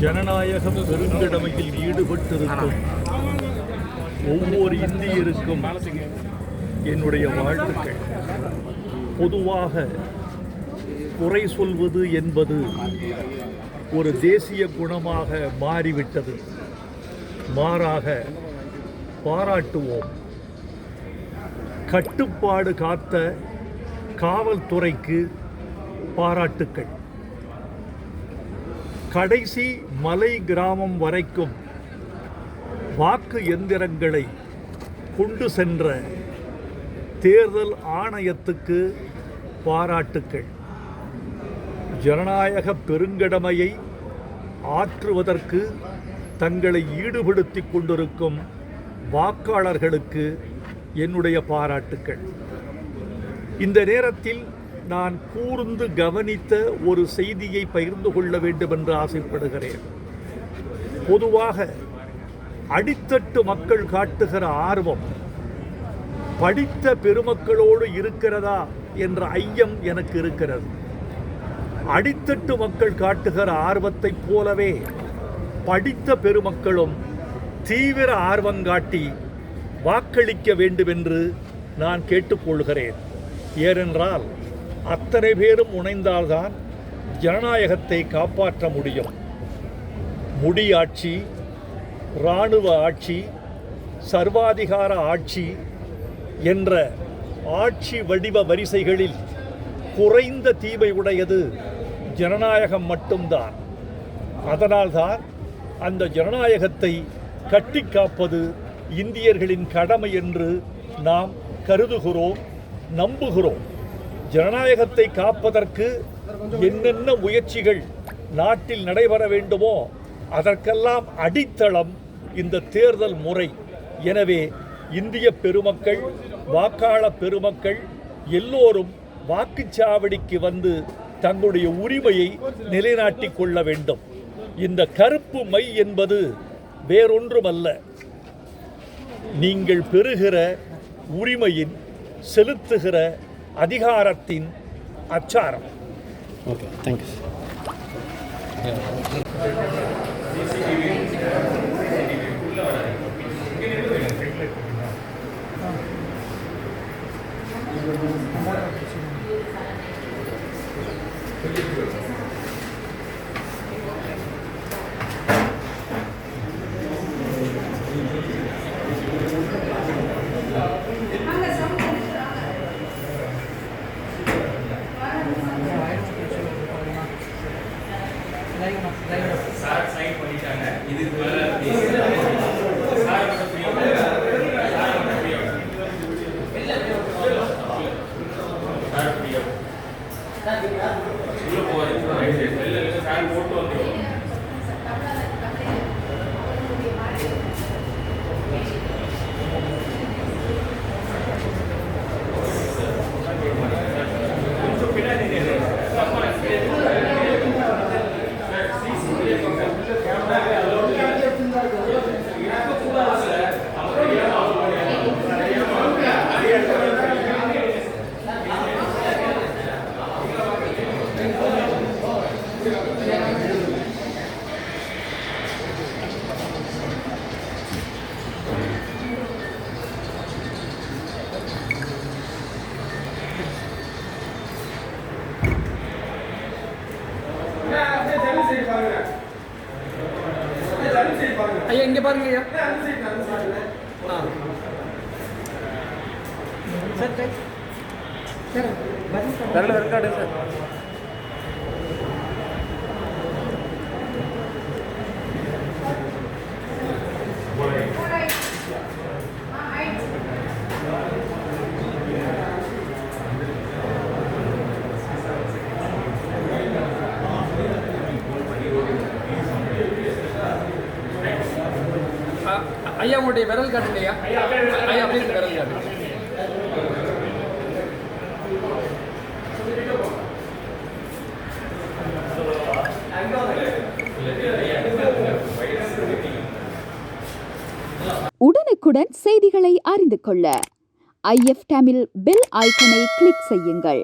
ஜனநாயகம் பெருங்கடமையில் ஈடுபட்டிருக்கும் ஒவ்வொரு இந்தியருக்கும் என்னுடைய வாழ்த்துக்கள். பொதுவாக குறை சொல்வது என்பது ஒரு தேசிய குணமாக மாறிவிட்டது. மாறாக பாராட்டுவோம். கட்டுப்பாடு காத்த காவல்துறைக்கு பாராட்டுக்கள். கடைசி மலை கிராமம் வரைக்கும் வாக்கு எந்திரங்களை கொண்டு சென்ற தேர்தல் ஆணையத்துக்கு பாராட்டுக்கள். ஜனநாயக பெருங்கடமையை ஆற்றுவதற்கு தங்களை ஈடுபடுத்தி கொண்டிருக்கும் வாக்காளர்களுக்கு என்னுடைய பாராட்டுக்கள். இந்த நேரத்தில் நான் கூர்ந்து கவனித்த ஒரு செய்தியை பகிர்ந்து கொள்ள வேண்டும் என்று ஆசைப்படுகிறேன். பொதுவாக அடித்தட்டு மக்கள் காட்டுகிற ஆர்வம் படித்த பெருமக்களோடு இருக்கிறதா என்ற ஐயம் எனக்கு இருக்கிறது. அடித்தட்டு மக்கள் காட்டுகிற ஆர்வத்தைப் போலவே படித்த பெருமக்களும் தீவிர ஆர்வம் காட்டி வாக்களிக்க வேண்டுமென்று நான் கேட்டுக்கொள்கிறேன். ஏனென்றால் அத்தனை பேரும் முனைந்தால்தான் ஜனநாயகத்தை காப்பாற்ற முடியும். முடியாட்சி இராணுவ ஆட்சி சர்வாதிகார ஆட்சி என்ற ஆட்சி வடிவ வரிசைகளில் குறைந்த தீமை உடையது ஜனநாயகம் மட்டும்தான். அதனால்தான் அந்த ஜனநாயகத்தை கட்டி காப்பது இந்தியர்களின் கடமை என்று நாம் கருதுகிறோம் நம்புகிறோம். ஜனநாயகத்தை காப்பதற்கு என்னென்ன முயற்சிகள் நாட்டில் நடைபெற வேண்டுமோ அதற்கெல்லாம் அடித்தளம் இந்த தேர்தல் முறை. எனவே இந்திய பெருமக்கள் வாக்காள பெருமக்கள் எல்லோரும் வாக்குச்சாவடிக்கு வந்து தங்களுடைய உரிமையை நிலைநாட்டிக் கொள்ள வேண்டும். இந்த கருப்பு மை என்பது வேறொன்றுமல்ல. நீங்கள் பெறுகிற உரிமையின் செலுத்துகிற அதிகாரத்தின் அச்சாரம். ஓகே தேங்க்யூ ஐயா இங்க பாருங்க ஐயா. Sir sir. சார் வரக்காடு சார். ஐயா உங்களுடைய விரல் காட்டுங்க ஐயா. ஐயா அப்படியே விரல் காட்டுங்க உடனுக்குடன் செய்திகளை அறிந்து கொள்ள ஐஎஃப் டேமில் பெல் ஐக்கனை கிளிக் செய்யுங்கள்.